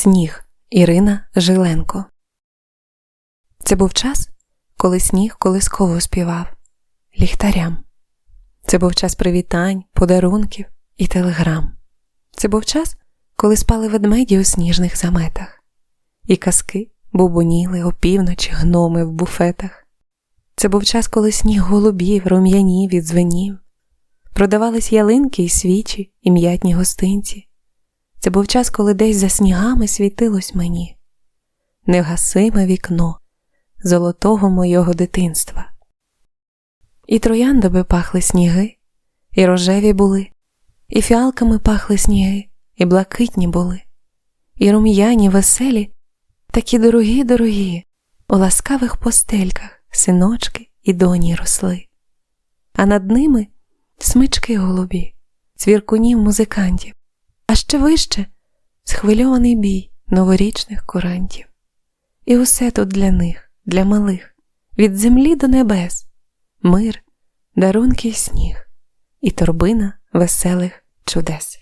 Сніг Ірина Жиленко. Це був час, коли сніг колисково співав ліхтарям. Це був час привітань, подарунків і телеграм. Це був час, коли спали ведмеді у сніжних заметах, і казки бубоніли опівночі гноми в буфетах. Це був час, коли сніг голубів, рум'янів і дзвенів, продавались ялинки і свічі, і м'ятні гостинці. Це був час, коли десь за снігами світилось мені невгасиме вікно золотого мого дитинства. І трояндами пахли сніги, і рожеві були, і фіалками пахли сніги, і блакитні були, і рум'яні веселі, такі дорогі, дорогі, у ласкавих постельках синочки і доні росли, а над ними смички голубі, цвіркунів музикантів а ще вище схвильований бій новорічних курантів. І усе тут для них, для малих, від землі до небес, мир, дарунки й сніг, і торбина веселих чудес.